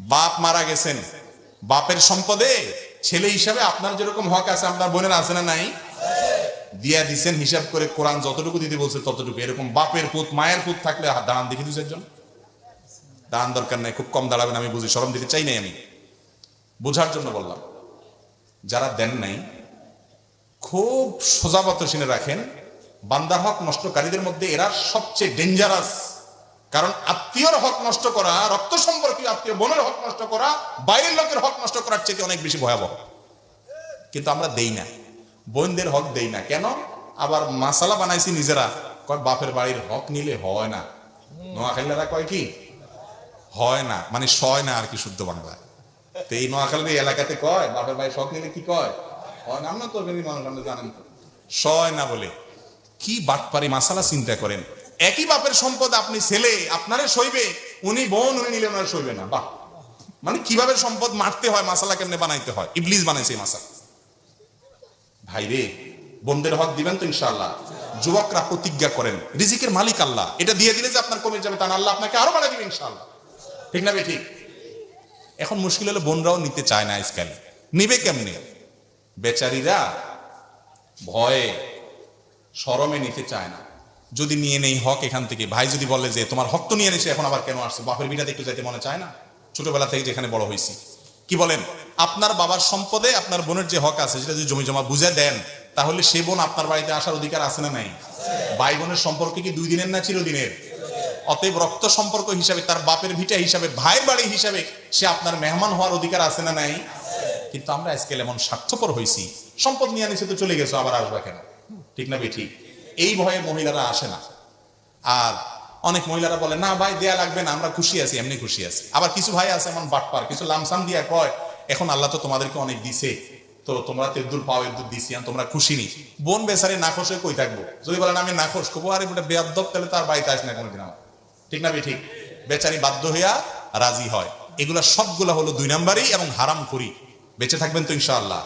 বাপ মারা গেছেন, বাপের সম্পদে ছেলে হিসাবে আপনার যেরকম হক আছে, আপনার বোনের আছে না নাই? দিয়া দিছেন হিসাব করে কোরআন যতটুকু দিতে বলছে ততটুকু। এরকম বাপের পুত, মায়ের পুত থাকলে দাঁড়ান দেখি দুই চারজন। দাঁড়ান দরকার নাই, খুব কম দাঁড়াবেন, আমি বুঝি, সরম দিতে চাই নাই আমি। বোঝার জন্য বললাম, যারা দেন নাই, খুব সোজাবত শুনে রাখেন বান্দার হক নষ্টকারীদের মধ্যে এরা সবচেয়ে ডেঞ্জারাস কারণ আত্মীয়র হক নষ্ট করা, রক্ত সম্পর্কীয় আত্মীয় বোনের হক নষ্ট করা, বাইরের লোকের হক নষ্ট করার চেয়ে অনেক বেশি ভয়াবহ। কিন্তু আমরা দেই না। বোনদের হক দেই না। কেন? আবার মাসালা বানাইছি নিজেরা। কয়, বাপের বাড়ির হক নিলে হয় না। নোয়াখালীরা কয় কি? হয় না। মানে সয় না আর কি শুদ্ধ বাংলায়। তো এই নোয়াখালীর এলাকাতে কয়, বাপের বাড়ির হক নিলে কি কয়? হয় না। আমরা তো মানুষ, আমরা জানেন সয় না বলে। কি বাটপারি মাসালা চিন্তা করেন? একই বাপের সম্পদ আপনি ছেলে, আপনারে সইবে, উনি বোন, উনি নিলে ওনারা সইবে না। বাহ! মানে কীভাবে সম্পদ মারতে হয়, মাসালা কেমনে বানাইতে হয়? ইবলিস বানাইছে এই মাসালা। ভাই রে বোনদের হক দিবেন তো ইনশাআল্লাহ। যুবকরা প্রতিজ্ঞা করেন, রিজিকের মালিক আল্লাহ। এটা দিয়ে দিলে যে আপনার কমে যাবে তা আল্লাহ আপনাকে আরও বাড়াই দিবে ইনশাআল্লাহ। ঠিক না ঠিক। এখন মুশকিল হলো বোনরাও নিতে চায় না আজকাল। নিবে কেমনে? বেচারীরা ভয়ে শরমে নিতে চায় না। যদি নিয়ে নেই হক এখান থেকে। ভাই যদি বলে যে, তোমার হক তো নিয়ে নিছে এখন আবার কেন আসছে? বাপের বিটা একটু যাইতে মনে চায় না। ছোটবেলা থেকে যেখানে বড় হয়েছি কি বলেন? আপনার বাবার সম্পদে আপনার বোনের যে হক আছে, সেটা যদি জমি জমা বুঝে দেন, তাহলে সে বোন আপনার বাড়িতে আসার অধিকার আছে না নাই? ভাই বোনের সম্পর্ক কি দুই দিনের না চিরদিনের? অতএব রক্ত সম্পর্ক হিসাবে, তার বাপের ভিটা হিসাবে, ভাইয়ের বাড়ি হিসাবে, সে আপনার মেহমান হওয়ার অধিকার আছে না নাই? কিন্তু আমরা আজকাল এমন স্বার্থপর হয়েছি সম্পদ নিয়ে আনিছে তো চলে গেছো, আবার আসবা কেন? ঠিক না বে ঠিক? এই ভয়ে মহিলারা আসে না। আর অনেক মহিলারা বলে, না ভাই, দেয়া লাগবে না, আমরা খুশি আছি, এমনি খুশি আছি। আবার কিছু ভাই আছে এমন বাটপার, কিছু লামসাম দিয়া কয়, এখন আল্লাহ তো তোমাদেরকে অনেক দিছে। তো তোমরা তেদ্দুর পাও এদ্দুর দিছি তোমরা খুশি নি। বোন বেসারে নাখোশ হয়ে কই থাকব? যদি বলেন, আমি নাখোশ কবো আরে বেটা বেয়াদ্দব তাহলে তার বাড়িতে আসে না কোনোদিন আমার। ঠিক না ঠিক? বেচারি বাধ্য হইয়া রাজি হয়। এগুলা সবগুলা হলো দুই নাম্বারই এবং হারাম করি বেঁচে থাকবেন তো ইনশাআল্লাহ।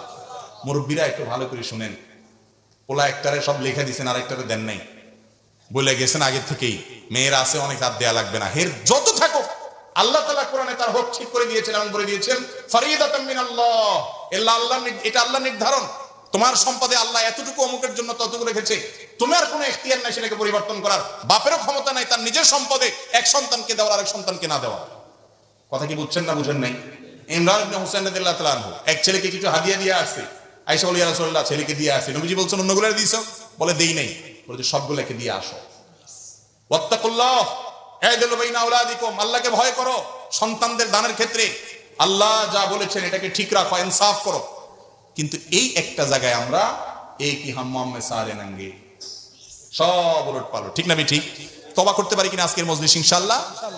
মুরব্বীরা একটু ভালো করে শুনেন। পোলা একটারে সব লেখা দিছেন আর একটারে দেন নাই। বলে গেছেন আগে থেকেই, মেয়েরা আছে, অনেক রাত দেয়া লাগবে না। হের যত থাকুক, আল্লাহ তালা কোরআনে তার হক ঠিক করে দিয়েছেন এবং বলে দিয়েছেন, ফরিদাতাম মিনাল্লাহ। এল্লা আল্লাহ এটা আল্লাহ নির্ধারণ। তোমার সম্পদে আল্লাহ এতটুকু অমুকের জন্য ততটুকু রেখেছে। তোমার কোনো এখতিয়ার নাই সেটাকে পরিবর্তন করার। বাপেরও ক্ষমতা নাই, তার নিজের সম্পদে এক সন্তানকে দেওয়ার, আরেক সন্তানকে না দেওয়া কথা কি বুঝছেন না বুঝেন নাই? ইমরান আনহু, এক ছেলেকে কিছু হাদিয়া দিয়ে আসছে। আয়েশা বলে রাসূলুল্লাহ ছেলেকে দিয়ে আসছে। নবীজি বলছেন, অন্যগুলো দিয়েছ? বলে, দেই নাই। বলেছে সবগুলোকে দিয়ে আসো। সন্তানদের দানের ক্ষেত্রে আল্লাহ যা বলেছেন, এটাকে ঠিক রাখো কিন্তু এই একটা জায়গায় আমরা কি সব পালট ঠিক না, আমি ঠিক? তবা করতে পারি কিনা আজকের মজলিস, ইনশাআল্লাহ?